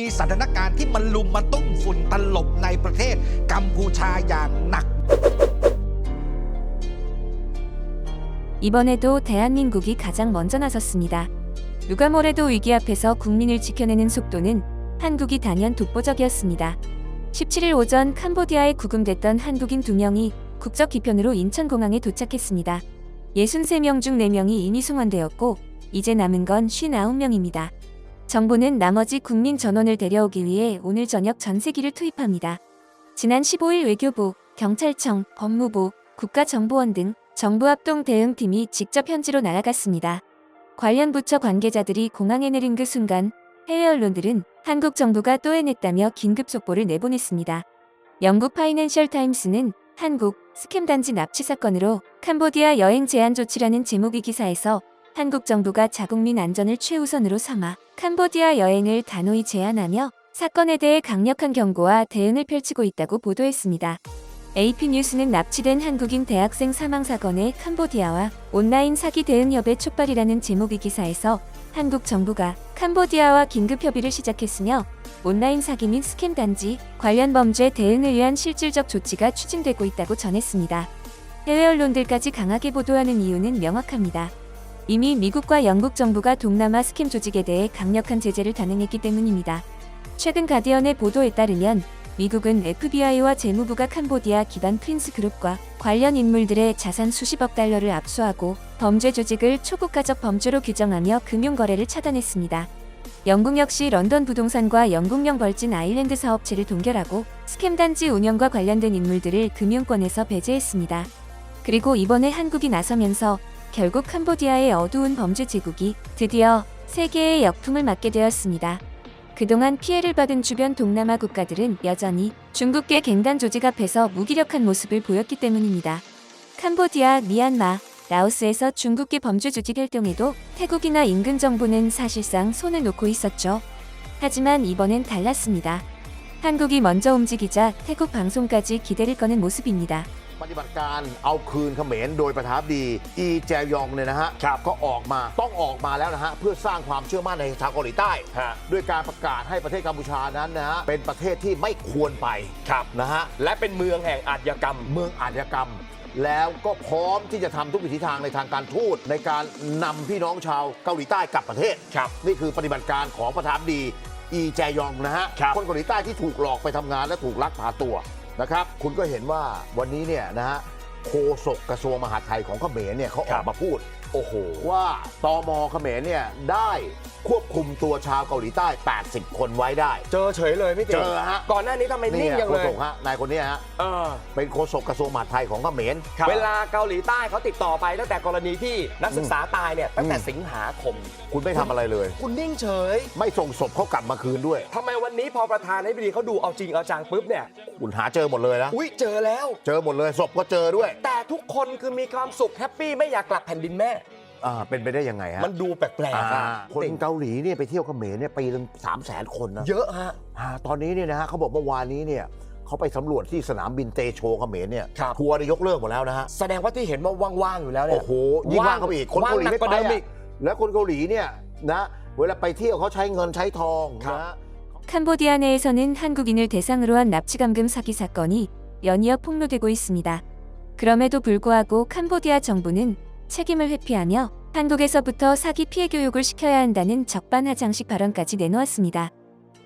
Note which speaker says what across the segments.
Speaker 1: มีสถานการณ์ที่มันลุมมาตุ้มฝุ่นตลบในประเทศกัมพูชาอย่างหนัก
Speaker 2: 이번에도 대한민국이 가장 먼저 나섰습니다. 누가 뭐래도 위기 앞에서 국민을 지켜내는 속도는 한국이 단연 독보적이었습니다. 17일 오전 캄보디아에 구금됐던 한국인 2명이 국적 기편으로 인천공항에 도착했습니다. 63명 중 4명이 이미 송환되었고 이제 남은 건 59명입니다. 정부는 나머지 국민 전원을 데려오기 위해 오늘 저녁 전세기를 투입합니다. 지난 15일 외교부, 경찰청, 법무부, 국가정보원 등 정부 합동 대응팀이 직접 현지로 날아갔습니다. 관련 부처 관계자들이 공항에 내린 그 순간 해외 언론들은 한국 정부가 또 해냈다며 긴급 속보를 내보냈습니다. 영국 파이낸셜 타임스는 한국 스캠 단지 납치 사건으로 캄보디아 여행 제한 조치라는 제목의 기사에서 한국 정부가 자국민 안전을 최우선으로 삼아 캄보디아 여행을 단호히 제한하며 사건에 대해 강력한 경고와 대응을 펼치고 있다고 보도했습니다. AP 뉴스는 납치된 한국인 대학생 사망 사건의 캄보디아와 온라인 사기 대응 협의 촉발이라는 제목의 기사에서 한국 정부가 캄보디아와 긴급 협의를 시작했으며 온라인 사기 및 스캠 단지 관련 범죄 대응을 위한 실질적 조치가 추진되고 있다고 전했습니다. 해외 언론들까지 강하게 보도하는 이유는 명확합니다. 이미 미국과 영국 정부가 동남아 스캠 조직에 대해 강력한 제재를 단행했기 때문입니다. 최근 가디언의 보도에 따르면 미국은 FBI와 재무부가 캄보디아 기반 프린스 그룹과 관련 인물들의 자산 수십억 달러를 압수하고 범죄 조직을 초국가적 범죄로 규정하며 금융 거래를 차단했습니다. 영국 역시 런던 부동산과 영국령 벌진 아일랜드 사업체를 동결하고 스캠 단지 운영과 관련된 인물들을 금융권에서 배제했습니다. 그리고 이번에 한국이 나서면서 결국 캄보디아의 어두운 범죄 제국이 드디어 세계의 역풍을 맞게 되었습니다. 그동안 피해를 받은 주변 동남아 국가들은 여전히 중국계 갱단 조직 앞에서 무기력한 모습을 보였기 때문입니다. 캄보디아, 미얀마, 라오스에서 중국계 범죄 조직 활동에도 태국이나 인근 정부는 사실상 손을 놓고 있었죠. 하지만 이번엔 달랐습니다. 한국이 먼저 움직이자 태국 방송까지 기대를 거는 모습입니다.
Speaker 3: ปฏิบัติการเอาคืนเขมรโดยประทับดี อีแจยองเนี่ยนะฮะก็ออกมาต้องออกมาแล้วนะฮะเพื่อสร้างความเชื่อมั่นในชาวเกาหลีใต้
Speaker 4: ฮะ
Speaker 3: ด้วยการประกาศให้ประเทศกัมพูชานั้นนะฮะเป็นประเทศที่ไม่ควรไป
Speaker 4: ครับ
Speaker 3: นะฮะ
Speaker 4: และเป็นเมืองแห่งอาชญากรรม
Speaker 3: เมืองอาชญากรรมแล้วก็พร้อมที่จะทำทุกวิถีทางในทางการทูตในการนำพี่น้องชาวเกาหลีใต้กลับประเทศ
Speaker 4: ครับ
Speaker 3: นี่คือปฏิบัติการของประธานดี อีแจยองนะฮะ
Speaker 4: ครับ
Speaker 3: คนเกาหลีใต้ที่ถูกหลอกไปทำงานและถูกลักพาตัว นะครับ คุณก็เห็นว่าวันนี้เนี่ยนะฮะโฆษกกระทรวงมหาดไทยของเขมรเนี่ยเขาออกมาพูด
Speaker 4: โอ้โห
Speaker 3: ว่าตมเขมรเนี่ยได้ ควบคุมตัวชาวเกาหลีใต้ 80 คนไว้ได้
Speaker 4: เจอเฉยเลยพี่ติ๋
Speaker 3: เจอฮะ
Speaker 4: ก่อนหน้านี้ทำไมนิ่
Speaker 3: นี่
Speaker 4: งยัง
Speaker 3: โฆ
Speaker 4: เลย
Speaker 3: ษกฮะนายคนเนี้ยฮะ
Speaker 4: เออ
Speaker 3: เป็นโฆษกกระทรวงมหาดไทยของเขมร
Speaker 4: เวลาเกาหลีใต้เขาติดต่อไปตั้งแต่กรณีที่นักศึกษาตายเนี่ยตั้งแต่
Speaker 3: อืม
Speaker 4: สิงหาคม
Speaker 3: คุณไม่ทำอะไรเลย
Speaker 4: คุณนิ่งเฉย
Speaker 3: ไม่ส่งศพเขากลับมาคืนด้วย
Speaker 4: ทำไมวันนี้พอประธานาธิบดีเขาดูเอาจริงเอาจังปุ๊บเนี่ย
Speaker 3: คุณหาเจอหมดเลยนะ
Speaker 4: อุ้ยเจอแล้ว
Speaker 3: เจอหมดเลยศพก็เจอด้วย
Speaker 4: แต่ทุกคนคือมีความสุขแฮปปี้ไม่อยากกลับแผ่นดินแม่
Speaker 3: อ่าเป็นไปได้ยังไงฮะ
Speaker 4: มันดูแปลกๆ
Speaker 3: อ่า
Speaker 4: อะ
Speaker 3: คนเกาหลีเนี่ยไปเที่ยวเขมรเนี่ยปีละสามแสนคนนะ
Speaker 4: เยอะฮะ
Speaker 3: อ่าตอนนี้เนี่ยนะฮะเขาบอกเมื่อวานนี้เนี่ยเขาไปสำรวจที่สนามบินเตโชเขมรเนี่ย
Speaker 4: ครับ
Speaker 3: ทัวร์เนี่ยยกเลิกหมดแล้วนะฮะ
Speaker 4: แสดงว่าที่เห็นว่าว่างๆอยู่แล้วเนี่
Speaker 3: โอ้
Speaker 4: ย
Speaker 3: โหยิ่งว่างเข้าไปอีก คนเกาหลี
Speaker 4: ว่างหนั
Speaker 3: ไม่
Speaker 4: กกว่า
Speaker 3: ไป
Speaker 4: เดิมอี
Speaker 3: อ่ะ
Speaker 4: ก
Speaker 3: แล้วคนเกาหลีเนี่ยนะเวลาไปเที่ยวเขาใช้เงินใช้ทอง
Speaker 4: ครับ
Speaker 3: นะฮะ
Speaker 2: 캄보디아 내에서는 한국인을 대상으로 한 납치감금 사기 사건이 연이어 폭로되고 있습니다. 그럼에도 불구하고 캄보디아 정부는 책임을 회피하며 한국에서부터 사기 피해 교육을 시켜야 한다는 적반하장식 발언까지 내놓았습니다.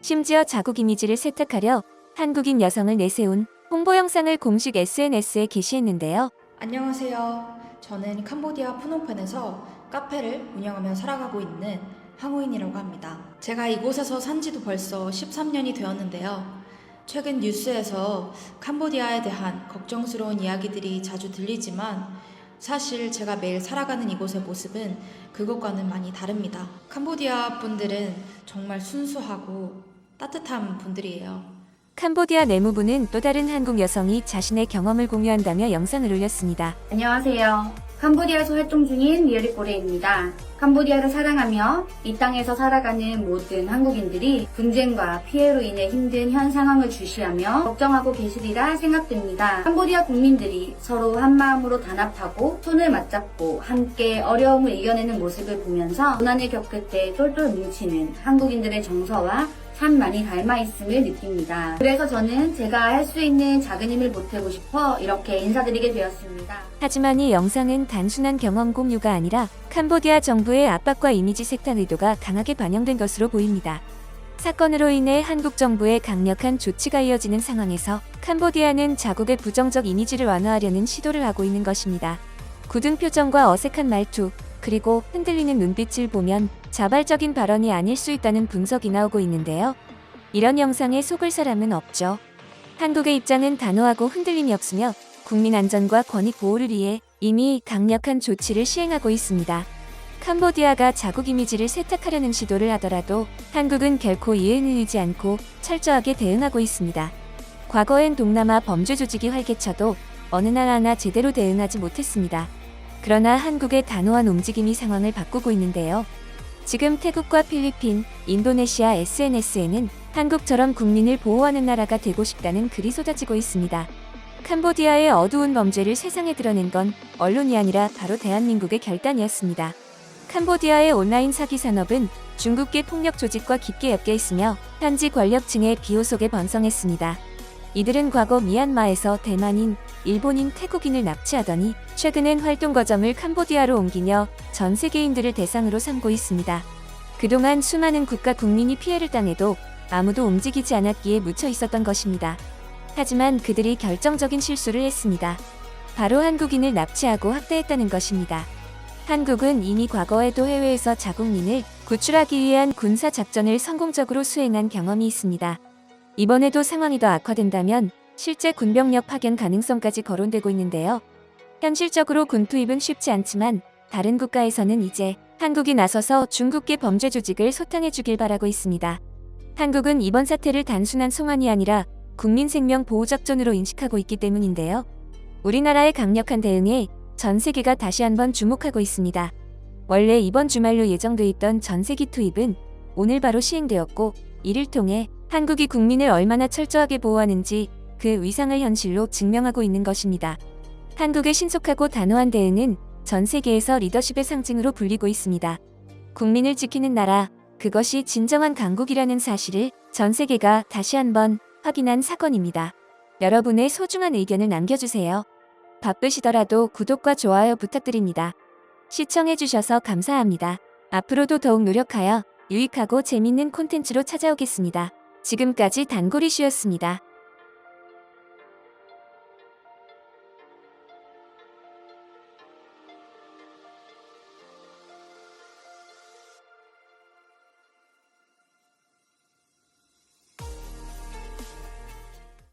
Speaker 2: 심지어 자국 이미지를 세탁하려 한국인 여성을 내세운 홍보 영상을 공식 SNS에 게시했는데요.
Speaker 5: 안녕하세요. 저는 캄보디아 프놈펜에서 카페를 운영하며 살아가고 있는 항우인이라고 합니다. 제가 이곳에서 산 지도 벌써 13년이 되었는데요. 최근 뉴스에서 캄보디아에 대한 걱정스러운 이야기들이 자주 들리지만 사실 제가 매일 살아가는 이곳의 모습은 그것과는 많이 다릅니다. 캄보디아 분들은 정말 순수하고 따뜻한 분들이에요.
Speaker 2: 캄보디아 내무부는 또 다른 한국 여성이 자신의 경험을 공유한다며 영상을 올렸습니다.
Speaker 6: 안녕하세요. 캄보디아에서 활동 중인 리얼리 꼬레입니다. 캄보디아를 사랑하며 이 땅에서 살아가는 모든 한국인들이 분쟁과 피해로 인해 힘든 현 상황을 주시하며 걱정하고 계시리라 생각됩니다. 캄보디아 국민들이 서로 한마음으로 단합하고 손을 맞잡고 함께 어려움을 이겨내는 모습을 보면서 고난을 겪을 때 똘똘 뭉치는 한국인들의 정서와 참 많이 닮아 있음을 느낍니다. 그래서 저는 제가 할 수 있는 작은 힘을 보태고 싶어 이렇게 인사드리게 되었습니다.
Speaker 2: 하지만 이 영상은 단순한 경험 공유가 아니라 캄보디아 정부의 압박과 이미지 색탄 의도가 강하게 반영된 것으로 보입니다. 사건으로 인해 한국 정부의 강력한 조치가 이어지는 상황에서 캄보디아는 자국의 부정적 이미지를 완화하려는 시도를 하고 있는 것입니다. 굳은 표정과 어색한 말투, 그리고 흔들리는 눈빛을 보면 자발적인 발언이 아닐 수 있다는 분석이 나오고 있는데요. 이런 영상에 속을 사람은 없죠. 한국의 입장은 단호하고 흔들림이 없으며 국민 안전과 권익 보호를 위해 이미 강력한 조치를 시행하고 있습니다. 캄보디아가 자국 이미지를 세탁하려는 시도를 하더라도 한국은 결코 이해를 잃지 않고 철저하게 대응하고 있습니다. 과거엔 동남아 범죄 조직이 활개쳐도 어느 날 하나 제대로 대응하지 못했습니다. 그러나 한국의 단호한 움직임이 상황을 바꾸고 있는데요. 지금 태국과 필리핀, 인도네시아 SNS에는 한국처럼 국민을 보호하는 나라가 되고 싶다는 글이 쏟아지고 있습니다. 캄보디아의 어두운 범죄를 세상에 드러낸 건 언론이 아니라 바로 대한민국의 결단이었습니다. 캄보디아의 온라인 사기 산업은 중국계 폭력 조직과 깊게 엮여 있으며 현지 권력층의 비호 속에 번성했습니다. 이들은 과거 미얀마에서 대만인, 일본인, 태국인을 납치하더니 최근엔 활동 거점을 캄보디아로 옮기며 전 세계인들을 대상으로 삼고 있습니다. 그동안 수많은 국가 국민이 피해를 당해도 아무도 움직이지 않았기에 묻혀 있었던 것입니다. 하지만 그들이 결정적인 실수를 했습니다. 바로 한국인을 납치하고 학대했다는 것입니다. 한국은 이미 과거에도 해외에서 자국민을 구출하기 위한 군사 작전을 성공적으로 수행한 경험이 있습니다. 이번에도 상황이 더 악화된다면 실제 군병력 파견 가능성까지 거론되고 있는데요. 현실적으로 군 투입은 쉽지 않지만 다른 국가에서는 이제 한국이 나서서 중국계 범죄 조직을 소탕해 주길 바라고 있습니다. 한국은 이번 사태를 단순한 송환이 아니라 국민 생명 보호 작전으로 인식하고 있기 때문인데요. 우리나라의 강력한 대응에 전 세계가 다시 한번 주목하고 있습니다. 원래 이번 주말로 예정돼 있던 전세기 투입은 오늘 바로 시행되었고 이를 통해 한국이 국민을 얼마나 철저하게 보호하는지 그 위상을 현실로 증명하고 있는 것입니다. 한국의 신속하고 단호한 대응은 전 세계에서 리더십의 상징으로 불리고 있습니다. 국민을 지키는 나라, 그것이 진정한 강국이라는 사실을 전 세계가 다시 한번 확인한 사건입니다. 여러분의 소중한 의견을 남겨주세요. 바쁘시더라도 구독과 좋아요 부탁드립니다. 시청해주셔서 감사합니다. 앞으로도 더욱 노력하여 유익하고 재밌는 콘텐츠로 찾아오겠습니다. 지금까지 단골이슈였습니다.